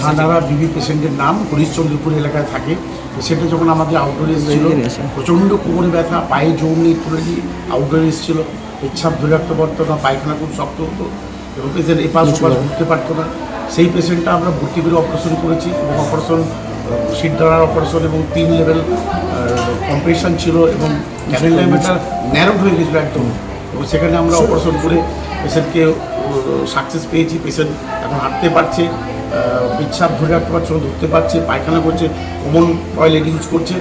জাহানারা বিবি পেশেন্টের নাম হরিশ্চন্দ্রপুর এলাকায় থাকে। পেশেন্টটা যখন আমাদের আউটডোরে এসেছিল প্রচণ্ড কোমরে ব্যথা পায়ে জোর নেই তুলে দিয়ে আউটডোরে এসেছিল। পেচ্ছাপ ধরে রাখতে পারতো না পায়খানা খুব শক্ত হতো এবং পেশেন্ট এপাশ ওপাশ ঘুরতে পারতো না। সেই পেশেন্টটা আমরা ভর্তি করে অপারেশন করেছি এবং অপারেশন সিট ধরার অপারেশন এবং তিন লেভেল কম্প্রেশন ছিল এবং ক্যানেল ডায়ামিটার ন্যারোড হয়ে গেছিল একদম। এবং সেখানে আমরা অপারেশন করে পেশেন্টকে সাকসেস পেয়েছি। পেশেন্ট এখন হাঁটতে পারছে। পেচ্ছাপ ধরে রাখতে পারছে, ওরা ধরতে পারছে, পায়খানা করছে কমন টয়লেট ইউজ করছে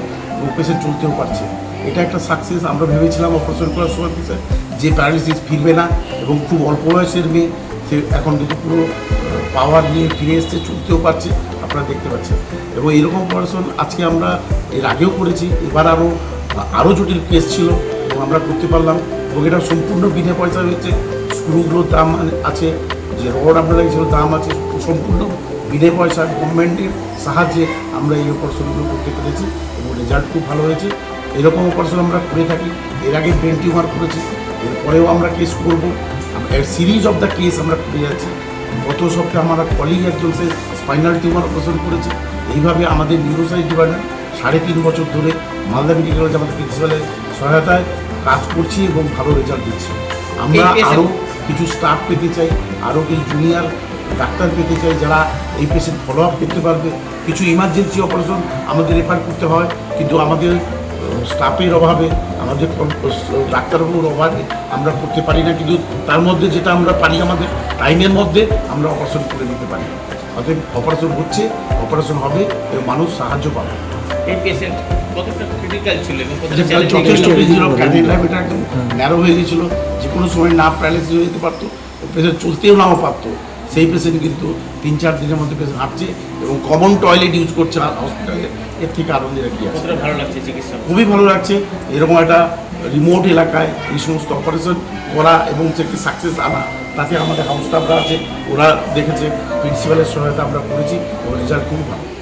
পেশেন্ট চলতেও পারছে। এটা একটা সাকসেস আমরা ভেবেছিলাম অপারেশন করার সময় পেশেন্ট যে প্যারালিসিস ফিরবে না, এবং খুব অল্প বয়সের মেয়ে, সে এখন কিন্তু পুরো পাওয়ার নিয়ে ফিরে এসছে, চলতেও পারছে, আপনারা দেখতে পাচ্ছেন। এবং এরকম অপারেশন আজকে আমরা এর আগেও করেছি, এবার আরও আরও জটিল কেস ছিল, এবং আমরা করতে পারলাম, এবং এটা সম্পূর্ণ বিনা পয়সা হয়েছে, স্ক্রুগুলোর দাম আছে যে রড আপনারা ছিল দাম আছে সম্পূর্ণ বিনা পয়সা গভর্নমেন্টের সাহায্যে আমরা এই অপারেশনগুলো করতে পেরেছি এবং রেজাল্ট খুব ভালো হয়েছে। এরকম অপারেশন আমরা করে থাকি। এর আগে ব্রেন টিউমার করেছি। এরপরেও আমরা কেস করব। সিরিজ অফ দ্য কেস আমরা করে যাচ্ছি। গত সপ্তাহে আমরা কলিগ একজন সে স্পাইনাল টিউমার অপারেশন করেছে। এইভাবে আমাদের নিউরোসাইজ ডিপার্টমেন্ট সাড়ে তিন বছর ধরে মালদা মেডিকেল কলেজ আমাদের প্রিন্সিপালের সহায়তায় কাজ করছি এবং ভালো রেজাল্ট দিচ্ছি। আমরা আরও কিছু স্টাফ পেতে চাই আরও কিছু জুনিয়র ডাক্তার পেতে চাই যারা এই পেশেন্ট ফলো আপ করতে পারবে। কিছু ইমার্জেন্সি অপারেশন আমাদের রেফার করতে হয়, কিন্তু আমাদের স্টাফের অভাবে, আমাদের ডাক্তারবাবুর অভাবে আমরা করতে পারি না, কিন্তু তার মধ্যে যেটা আমরা পারি আমাদের টাইমের মধ্যে আমরা অপারেশন করে নিতে পারি। অতএব অপারেশন হচ্ছে অপারেশন হবে এবং মানুষ সাহায্য পাবে। এই পেশেন্ট কতটা ক্রিটিক্যাল ছিল এবং চ্যালেঞ্জিং যথেষ্ট হয়েছিল। একদম ন্যারো হয়ে গেছিল যে কোনো সময় না প্যারালাইসিস হয়ে যেতে পারতো পেশেন্ট চলতেও নাও পারতো। সেই পেশেন্ট কিন্তু তিন চার দিনের মধ্যে পেশেন্ট হাঁটছে এবং কমন টয়লেট ইউজ করছে হসপিটালে এর থেকে আনন্দের কি আছে। ভালো লাগছে চিকিৎসা? খুবই ভালো লাগছে। এরকম একটা রিমোট এলাকায় এই সমস্ত অপারেশন করা এবং সেটি সাকসেস আনা তাতে আমাদের হাউস স্টাফরা আছে ওরা দেখেছে প্রিন্সিপালের সহায়তা আমরা করেছি এবং রেজাল্ট খুব ভালো।